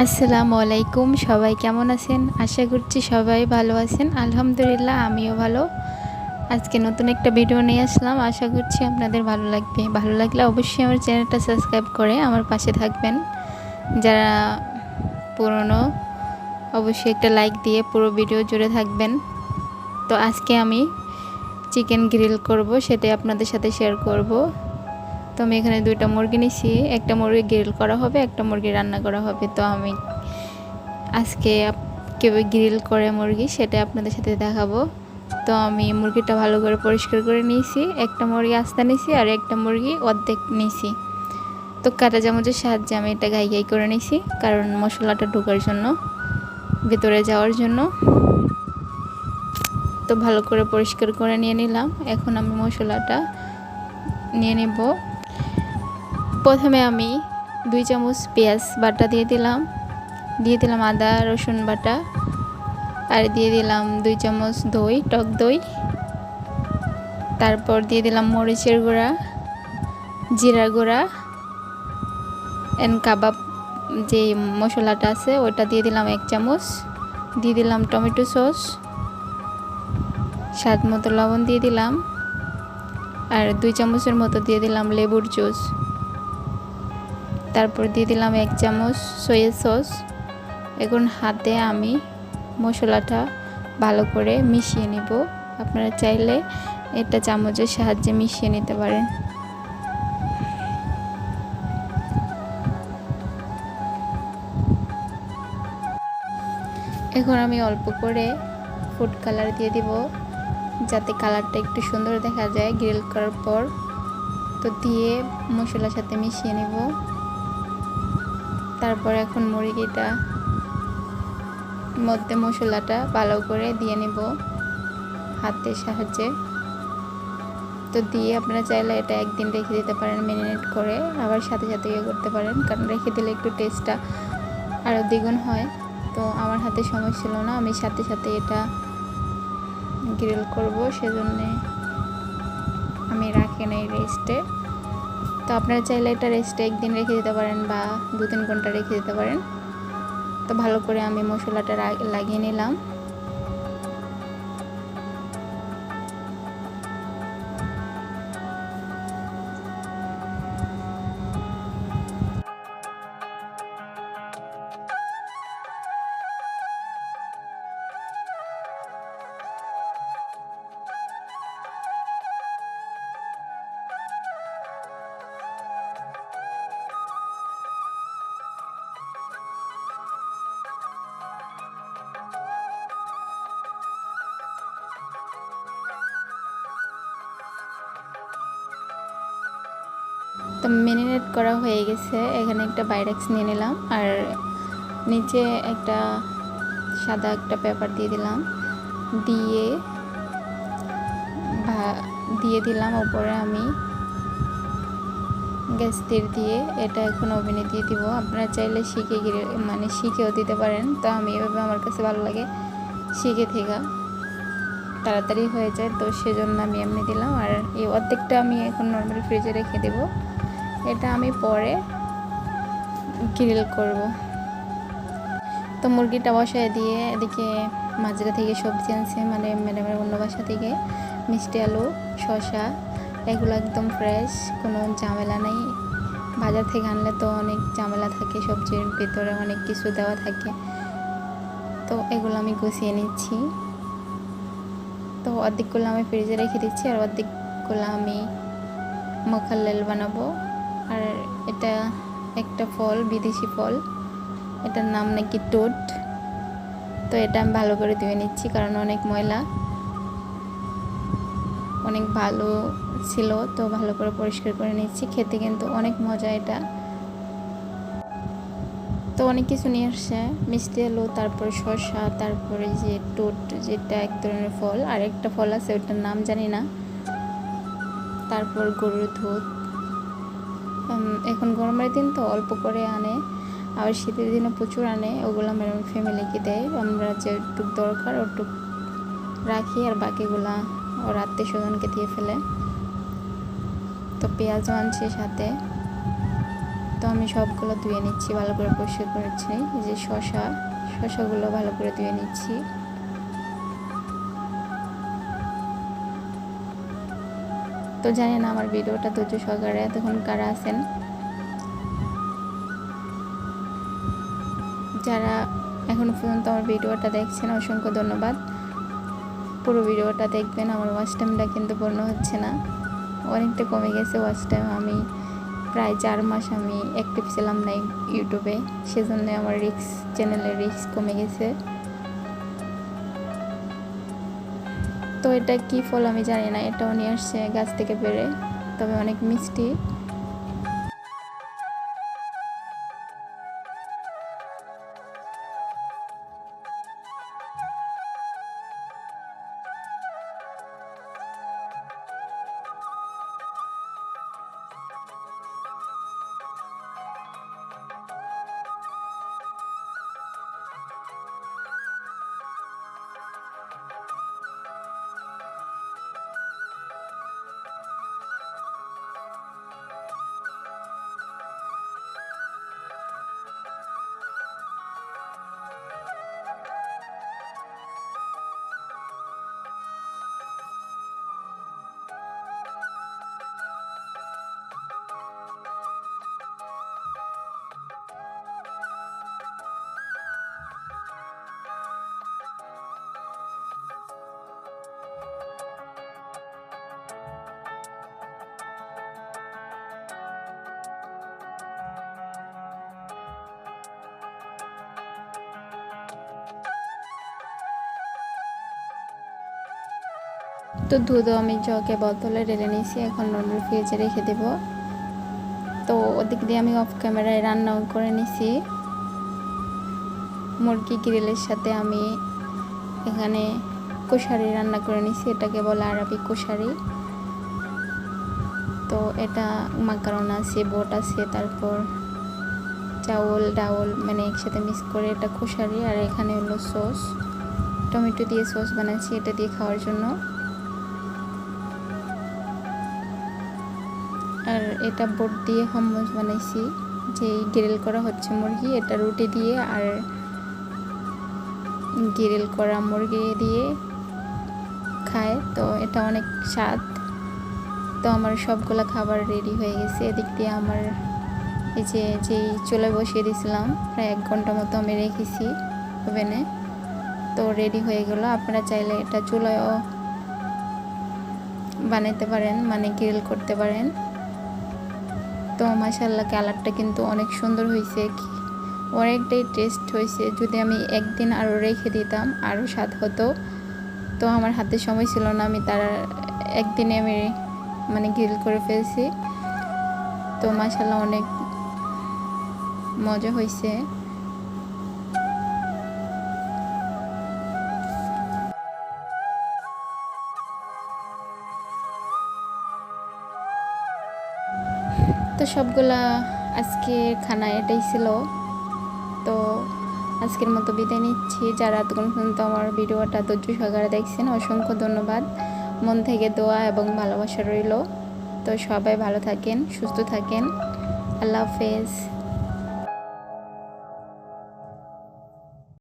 আসসালামু আলাইকুম, সবাই কেমন আছেন? আশা করছি সবাই ভালো আছেন। আলহামদুলিল্লাহ, আমিও ভালো। আজকে নতুন একটা ভিডিও নিয়ে আসলাম। আশা করছি আপনাদের ভালো লাগবে। ভালো লাগলে অবশ্যই আমার চ্যানেলটা সাবস্ক্রাইব করে আমার পাশে থাকবেন। যারা পুরনো, অবশ্যই একটা লাইক দিয়ে পুরো ভিডিও জুড়ে থাকবেন। তো আজকে আমি চিকেন গ্রিল করব, সেটাই আপনাদের সাথে শেয়ার করব। তো আমি এখানে দুইটা মুরগি নিছি। একটা মুরগি গ্রিল করা হবে, একটা মুরগি রান্না করা হবে। তো আমি আজকে কেউ গ্রিল করে মুরগি, সেটা আপনাদের সাথে দেখাবো। তো আমি মুরগিটা ভালো করে পরিষ্কার করে নিয়েছি। একটা মুরগি আস্তা নিয়েছি আর একটা মুরগি অর্ধেক নিয়েছি তো কাটা চামচের সাহায্যে আমি এটা গাই গাই করে নিয়েছি কারণ মশলাটা ঢোকার জন্য, ভেতরে যাওয়ার জন্য। তো ভালো করে পরিষ্কার করে নিয়ে নিলাম। এখন আমি মশলাটা নিয়ে নেব। প্রথমে আমি দুই চামচ পেঁয়াজ বাটা দিয়ে দিলাম। দিয়ে দিলাম আদা, রসুন বাটা। আর দিয়ে দিলাম দুই চামচ দই, টক দই। তারপর দিয়ে দিলাম মরিচের গুঁড়া জিরা গুঁড়া এন কাবাব যে মশলাটা আছে, ওটা দিয়ে দিলাম এক চামচ। দিয়ে দিলাম টমেটো সস। স্বাদ মতো লবণ দিয়ে দিলাম। আর দুই চামচের মতো দিয়ে দিলাম লেবুর জুস। তারপর দিয়ে দিলাম এক চামচ সয়া সস এখন হাতে আমি মশলাটা ভালো করে মিশিয়ে নিব। আপনারা চাইলে এটা চামচের সাহায্যে মিশিয়ে নিতে পারেন। এখন আমি অল্প করে ফুড কালার দিয়ে দিব, যাতে কালারটা একটু সুন্দর দেখা যায়। গ্রিল করার পর তো দিয়ে মশলার সাথে মিশিয়ে নেব। তারপর এখন মুরগিটা মধ্যে মশলাটা ভালো করে দিয়ে নেব হাতের সাহায্যে। তো দিয়ে আপনারা চাইলে এটা একদিন রেখে দিতে পারেন, ম্যারিনেট করে আবার সাথে সাথে ইয়ে করতে পারেন, কারণ রেখে দিলে একটু টেস্টটা আরও দ্বিগুণ হয়। তো আমার হাতে সময় ছিল না, আমি সাথে সাথে এটা গ্রিল করব, সেজন্যে আমি রাখি নাই রেস্টে। তো আপনারা চাইলে এটা রেস্টে একদিন রেখে দিতে পারেন বা দু তিন ঘণ্টা রেখে দিতে পারেন। তো ভালো করে আমি মশলাটা লাগিয়ে নিলাম। তো ম্যারিনেট করা হয়ে গেছে। এখানে একটা বাইরেক্স নিয়ে নিলাম আর নিচে একটা সাদা একটা পেপার দিয়ে দিলাম। দিয়ে দিয়ে দিলাম ওপরে আমি গ্যাস তীর দিয়ে। এটা এখন ওভেনে দিয়ে দিব। আপনারা চাইলে শিখে গিয়ে মানে শিখেও দিতে পারেন। তো আমি এভাবে আমার কাছে ভালো লাগে শিখে থেকে। তাড়াতাড়ি হয়ে যায়। তো সেজন্য আমি এমনি দিলাম। আর এই অর্ধেকটা আমি এখন নর্মাল ফ্রিজে রেখে দেবো। এটা আমি পরে গ্রিল করব। তো মুরগিটা বসায় দিয়ে এদিকে মাজরা থেকে সবজি আনছে মানে ম্যাডামের অন্য বাসা থেকে। মিষ্টি আলু, শসা, এগুলো একদম ফ্রেশ কোনো ঝামেলা নেই। বাজার থেকে আনলে তো অনেক ঝামেলা থাকে, সবজির ভিতরে অনেক কিছু দেওয়া থাকে। তো এগুলো আমি গুছিয়ে নিচ্ছি। তো অর্ধেকগুলো আমি ফ্রিজে রেখে দিচ্ছি, আর অর্ধেকগুলো আমি মখাল্লেল বানাবো। আর এটা একটা ফল, বিদেশি ফল। এটার নাম নাকি টোট। তো এটা আমি ভালো করে ধুয়ে নিচ্ছি কারণ অনেক ময়লা। অনেক ভালো ছিল, তো ভালো করে পরিষ্কার করে নিচ্ছি। খেতে কিন্তু অনেক মজা এটা। তো অনেক কিছু নিয়ে আসছে। মিষ্টি আলু, তারপরে শসা, তারপরে যে টোট, যেটা এক ধরনের ফল। আর একটা ফল আছে, ওটার নাম জানি না। তারপর গরুর দুধ। এখন গরমের দিন তো, অল্প করে আনে। আবার শীতের দিনে প্রচুর আনে, ওগুলো আমার ফ্যামিলিকে দেয়। আমরা যেটুক দরকার ওটুক রাখি, আর বাকিগুলা ওর আত্মীয় স্বজনকে দিয়ে ফেলে। তো পেঁয়াজও আনছে সাথে। তো আমি সবগুলো ধুয়ে নিচ্ছি, ভালো করে পরিষ্কার করেছি। যে শশা, শশাগুলো ভালো করে ধুয়ে নিচ্ছি। তো জানি না আমার ভিডিওটা ধৈর্য সহকারে এতক্ষণ কারা আছেন। যারা এখনও পর্যন্ত আমার ভিডিওটা দেখছেন, অসংখ্য ধন্যবাদ। পুরো ভিডিওটা দেখবেন, আমার ওয়াচ টাইমটা কিন্তু পূর্ণ হচ্ছে না। অনেকটা কমে গেছে ওয়াচ টাইম আমি প্রায় চার মাস আমি অ্যাক্টিভ ছিলাম না ইউটিউবে সেজন্য আমার রিক্স চ্যানেলের রিক্স কমে গেছে। তো এটা কি ফল আমি জানি না এটাও নিয়ে আসছে গাছ থেকে বেড়ে, তবে অনেক মিষ্টি। তো দুধও আমি জগে বোতলে ঢেলে নিয়েছি, এখন নর্মাল ফ্রিজে রেখে দেব। তো ওদিক দিয়ে আমি অফ ক্যামেরায় রান্নাও করে নিছি। মুরগি গ্রিলের সাথে আমি এখানে কোশারি রান্না করে নিছি, এটাকে বলে আরবি কোশারি তো এটা মাকারন আছে, বোট আছে, তারপর চাউল, ডাউল মানে একসাথে মিক্স করে এটা কোশারি আর এখানে হলো সস টমেটো দিয়ে সস বানাচ্ছি, এটা দিয়ে খাওয়ার জন্য। আর এটা বোট দিয়ে হাম্মস বানাইছি যে গ্রিল করা হচ্ছে মুরগি, এটা রুটি দিয়ে আর গ্রিল করা মুরগি দিয়ে খায়, তো এটা অনেক স্বাদ। তো আমার সবগুলো খাবার রেডি হয়ে গেছে, এদিক দিয়ে আমার এই যে, যেই চুলে বসিয়ে দিয়েছিলাম প্রায় এক ঘণ্টা মতো আমি রেখেছি ওভেনে। তো রেডি হয়ে গেল, আপনারা চাইলে এটা চুলায়ও বানাইতে পারেন মানে গ্রিল করতে পারেন। তো মাসাল্লাহ কালারটা কিন্তু অনেক সুন্দর হয়েছে অনেকটাই টেস্ট হয়েছে যদি আমি একদিন আরও রেখে দিতাম আরও স্বাদ হতো, তো আমার হাতে সময় ছিল না। আমি তার একদিনে আমি মানে গ্রিল করে ফেলছি। তো মাসাল্লাহ অনেক মজা হয়েছে সবগুলা আজকে খানা এটাই ছিল। তো আজকের মতো বিদায় নিচ্ছি। যারা এতক্ষণ পর্যন্ত আমার ভিডিওটা ধৈর্য সহকারে দেখছেন, অসংখ্য ধন্যবাদ। মন থেকে দোয়া এবং ভালোবাসা রইল। তো সবাই ভালো থাকেন, সুস্থ থাকেন। আল্লাহ হাফেজ।